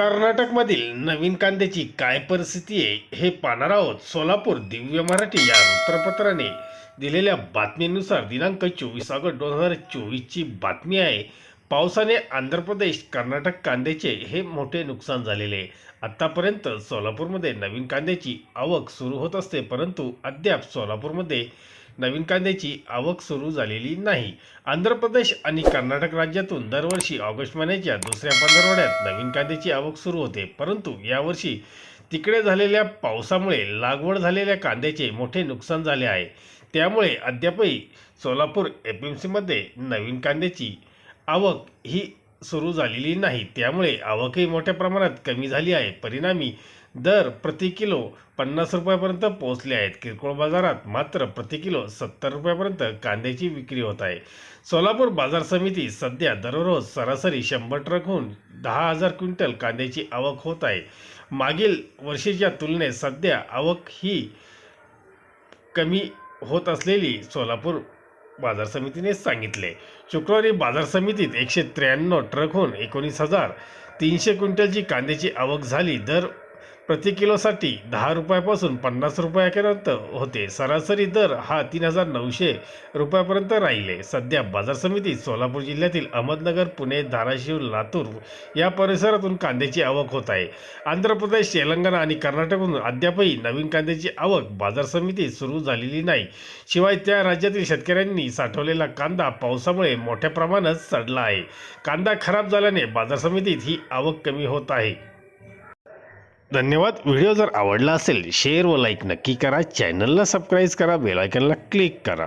कर्नाटकमधील नवीन कांद्याची काय परिस्थिती आहे हे पाहणार आहोत सोलापूर दिव्य मराठी या वृत्तपत्राने दिलेल्या बातमीनुसार दिनांक चोवीस ऑगस्ट दोन हजार चोवीसची बातमी आहे. पावसाने आंध्र प्रदेश कर्नाटक कांद्याचे हे मोठे नुकसान झालेले आहे. आत्तापर्यंत सोलापूरमध्ये नवीन कांद्याची आवक सुरू होत असते परंतु अद्याप सोलापूरमध्ये नवीन कांद्याची आवक सुरू झालेली नाही. आंध्र प्रदेश आणि कर्नाटक राज्यातून दरवर्षी ऑगस्ट महिन्याच्या दुसऱ्या पंधरवड्यात नवीन कांद्याची आवक सुरू होते. परंतु यावर्षी तिकडे झालेल्या पावसामुळे लागवड झालेल्या कांद्याचे मोठे नुकसान झाले आहे. त्यामुळे अद्यापही सोलापूर एपीएमसीमध्ये एम सीमध्ये नवीन कांद्याची आवक ही सुरू झालेली नाही. त्यामुळे आवकही मोठ्या प्रमाणात कमी झाली आहे. परिणामी दर प्रति किलो पन्नास रुपयापर्यंत पोहोचले आहेत. किरकोळ बाजारात मात्र प्रति किलो सत्तर रुपयापर्यंत कांद्याची विक्री होत आहे. सोलापूर बाजार समिती सध्या दररोज सरासरी शंभर ट्रकहून दहा हजार क्विंटल कांद्याची आवक होत आहे. मागील वर्षीच्या तुलनेत सध्या आवक ही कमी होत असलेली सोलापूर बाजार समितीने सांगितले. शुक्रवारी बाजार समितीत एकशे त्र्याण्णव ट्रकहून एकोणीस हजार तीनशे क्विंटलची कांद्याची आवक झाली. दर प्रति किलोसाठी दहा रुपयापासून पन्नास रुपयापर्यंत होते. सरासरी दर हा तीन हजार नऊशे रुपयापर्यंत राहिले. सध्या बाजार समितीत सोलापूर जिल्ह्यातील अहमदनगर पुणे धाराशिव लातूर या परिसरातून कांद्याची आवक होत आहे. आंध्र प्रदेश तेलंगणा आणि कर्नाटकमधून अद्यापही नवीन कांद्याची आवक बाजार समितीत सुरू झालेली नाही. शिवाय त्या राज्यातील शेतकऱ्यांनी साठवलेला कांदा पावसामुळे मोठ्या प्रमाणात सडला आहे. कांदा खराब झाल्याने बाजार समितीत ही आवक कमी होत आहे. धन्यवाद. व्हिडिओ जर आवडला असेल शेअर व लाईक नक्की करा. चॅनलला सबस्क्राईब करा. बेलायकनला क्लिक करा.